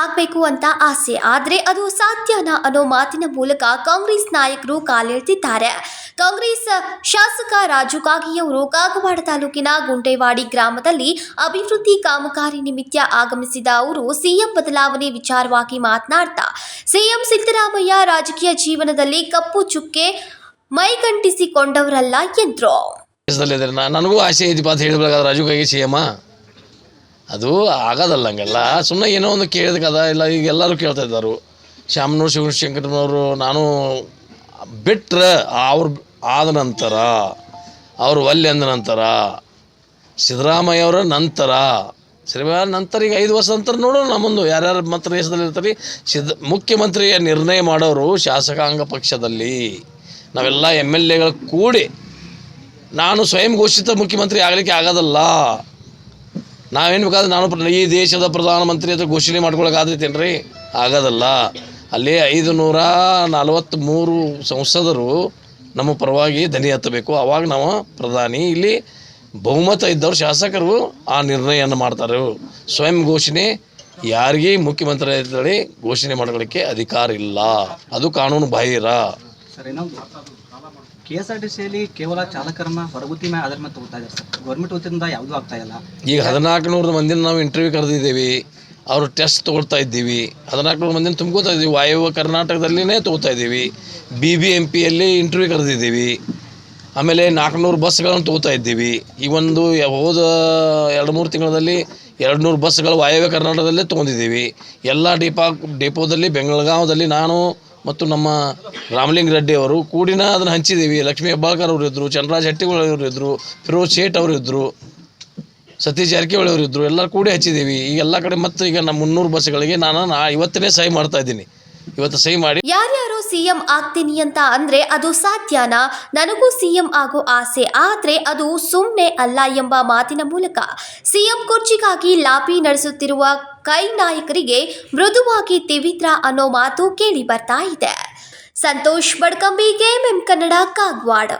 ಆಗ್ಬೇಕು ಅಂತ ಆಸೆ, ಆದರೆ ಅದು ಸಾಧ್ಯನಾ ಅನ್ನೋ ಮಾತಿನ ಮೂಲಕ ಕಾಂಗ್ರೆಸ್ ನಾಯಕರು ಕಾಲಿಡ್ತಿದ್ದಾರೆ ಕಾಂಗ್ರೆಸ್ ಶಾಸಕ ರಾಜು ಕಾಗಿಯವರು ಕಾಗವಾಡ ತಾಲೂಕಿನ ಗುಂಡೇವಾಡಿ ಗ್ರಾಮದಲ್ಲಿ ಅಭಿವೃದ್ಧಿ ಕಾಮಗಾರಿ ನಿಮಿತ್ತ ಆಗಮಿಸಿದ ಅವರು ಸಿಎಂ ಬದಲಾವಣೆ ವಿಚಾರವಾಗಿ ಮಾತನಾಡ್ತಾ, ಸಿಎಂ ಸಿದ್ದರಾಮಯ್ಯ ರಾಜಕೀಯ ಜೀವನದಲ್ಲಿ ಕಪ್ಪು ಚುಕ್ಕೆ ಮೈಗಂಟಿಸಿಕೊಂಡವರಲ್ಲ ಎಂದರು. ನನಗೂ ಆಸೆ ಐತಿ ಅಂತ ಹೇಳಬೇಕಾದ್ರೆ ರಾಜು ಕಾಗಿ ಸಿ ಎಮ್ಮ ಅದು ಆಗೋದಲ್ಲ ಹಂಗೆಲ್ಲ. ಸುಮ್ಮನೆ ಏನೋ ಒಂದು ಕೇಳಿದ ಕದ ಇಲ್ಲ ಈಗ ಎಲ್ಲರೂ ಕೇಳ್ತಾ ಇದ್ದಾರೆ. ಶ್ಯಾಮನೂರು ಶಿವಶಂಕರನವರು ನಾನು ಬಿಟ್ಟರೆ ಅವ್ರು ಆದ ನಂತರ, ಅವರು ಒಲ್ಲೆ ಅಂದ ನಂತರ, ಸಿದ್ದರಾಮಯ್ಯ ಅವರ ನಂತರ, ಸಿದ್ದರಾಮಯ್ಯ ನಂತರ ಈಗ ಐದು ವರ್ಷ ನಂತರ ನೋಡೋಣ ನಮ್ಮೊಂದು ಮುಂದೆ ಯಾರ್ಯಾರು ಮಂತ್ರ ದೇಶದಲ್ಲಿ ಇರ್ತಾರೆ ಸಿದ್ಧ ಮುಖ್ಯಮಂತ್ರಿಯ ನಿರ್ಣಯ ಮಾಡೋರು ಶಾಸಕಾಂಗ ಪಕ್ಷದಲ್ಲಿ. ನಾವೆಲ್ಲ ಎಂ ಎಲ್ ಎಗಳು ಕೂಡಿ, ನಾನು ಸ್ವಯಂ ಘೋಷಿತ ಮುಖ್ಯಮಂತ್ರಿ ಆಗಲಿಕ್ಕೆ ಆಗೋದಲ್ಲ. ನಾವೇನು ಬೇಕಾದ್ರೆ ನಾನು ಈ ದೇಶದ ಪ್ರಧಾನಮಂತ್ರಿ ಅಂತ ಘೋಷಣೆ ಮಾಡ್ಕೊಳಕ್ಕಾದ್ರೈತೇನು ರೀ ಆಗೋದಲ್ಲ. ಅಲ್ಲಿ ಐದು ನೂರ ನಲವತ್ತ್ಮೂರು ಸಂಸದರು ನಮ್ಮ ಪರವಾಗಿ ದನಿ ಹತ್ತಬೇಕು. ಅವಾಗ ನಾವು ಪ್ರಧಾನಿ. ಇಲ್ಲಿ ಬಹುಮತ ಇದ್ದವ್ರು ಶಾಸಕರು ಆ ನಿರ್ಣಯವನ್ನು ಮಾಡ್ತಾರೆ. ಸ್ವಯಂ ಘೋಷಣೆ ಯಾರಿಗೆ ಮುಖ್ಯಮಂತ್ರಿ ಅಂತೇಳಿ ಘೋಷಣೆ ಮಾಡ್ಕೊಳ್ಳಿಕ್ಕೆ ಅಧಿಕಾರ ಇಲ್ಲ. ಅದು ಕಾನೂನು ಬಾಹಿರ. ಕೆ ಎಸ್ ಆರ್ ಟಿ ಕೇವಲ ಚಾಲಕರನ್ನ ಹೊರಗುತ್ತಿ ಮೇಲೆ ಅದರ ಮೇಲೆ ತಗೋತಾ ಇದ್ದಾರೆ ಗೌರ್ಮೆಂಟ್ ವತಿಯಿಂದ ಯಾವುದೂ ಆಗ್ತಾ ಇಲ್ಲ. ಈಗ ಹದಿನಾಲ್ಕು ನೂರು ಮಂದಿನ ನಾವು ಇಂಟರ್ವ್ಯೂ ಕರೆದಿದ್ದೀವಿ. ಅವರು ಟೆಸ್ಟ್ ತಗೊಳ್ತಾ ಇದ್ದೀವಿ. ಹದಿನಾಲ್ಕು ನೂರು ಮಂದಿನ ತುಂಬ್ಕೋತಾ ಇದ್ದೀವಿ. ವಾಯವ್ಯ ಕರ್ನಾಟಕದಲ್ಲಿನೇ ತಗೋತಾ ಇದ್ದೀವಿ. ಬಿ ಬಿ ಎಂ ಪಿಯಲ್ಲಿ ಇಂಟರ್ವ್ಯೂ ಕರೆದಿದ್ದೀವಿ. ಆಮೇಲೆ ನಾಲ್ಕುನೂರು ಬಸ್ಗಳನ್ನು ತಗೋತಾ ಇದ್ದೀವಿ. ಈ ಒಂದು ಹೋದ ಎರಡು ಮೂರು ತಿಂಗಳಲ್ಲಿ ಎರಡು ನೂರು ಬಸ್ಗಳು ವಾಯವ್ಯ ಕರ್ನಾಟಕದಲ್ಲೇ ತೊಗೊಂಡಿದ್ದೀವಿ. ಎಲ್ಲ ಡಿಪಾ ಡಿಪೋದಲ್ಲಿ ಬೆಂಗಳಗಾವದಲ್ಲಿ ನಾನು ಮತ್ತು ನಮ್ಮ ರಾಮಲಿಂಗ ರೆಡ್ಡಿ ಅವರು ಕೂಡಿನ ಅದನ್ನು ಹಂಚಿದ್ದೀವಿ. ಲಕ್ಷ್ಮೀ ಹೆಬ್ಬಾಳ್ಕರ್ ಅವರು ಇದ್ದರು ಚಂದ್ರರಾಜ್ ಹಟ್ಟಿಗಳು ಅವರು ಇದ್ದರು ಫಿರೋಜ್ ಶೇಟ್ ಅವರು ಇದ್ದರು ಸತೀಶ್ ಜಾರಕಿಹೊಳಿ ಅವರು ಇದ್ದರು ಎಲ್ಲರೂ ಕೂಡಿ ಹಚ್ಚಿದ್ದೀವಿ. ಈಗ ಎಲ್ಲ ಕಡೆ ಮತ್ತು ಈಗ ನಮ್ಮ ಮುನ್ನೂರು ಬಸ್ಗಳಿಗೆ ನಾನು, ನಾ ಸಹಿ ಮಾಡ್ತಾ ಇದ್ದೀನಿ. ಇವತ್ತು ಸಹಿ ಮಾಡಿ. ಯಾರ್ಯಾರು ಸಿಎಂ ಆಗ್ತೀನಿ ಅಂತ ಅಂದ್ರೆ ಅದು ಸಾಧ್ಯನಾ? ನನಗೂ ಸಿಎಂ ಆಗೋ ಆಸೆ, ಆದ್ರೆ ಅದು ಸುಮ್ಮನೆ ಅಲ್ಲ ಎಂಬ ಮಾತಿನ ಮೂಲಕ. ಸಿಎಂ ಕುರ್ಚಿಗಾಗಿ ಲಾಬಿ ನಡೆಸುತ್ತಿರುವ ಕೈ ನಾಯಕರಿಗೆ ಮೃದುವಾಗಿ ತಿವಿತ್ರ ಅನ್ನೋ ಮಾತು ಕೇಳಿ ಬರ್ತಾ ಇದೆ. ಸಂತೋಷ್ ಬಡ್ಕಂಬಿ ಕೆಎಂಎಂ ಕನ್ನಡ, ಕಾಗವಾಡ.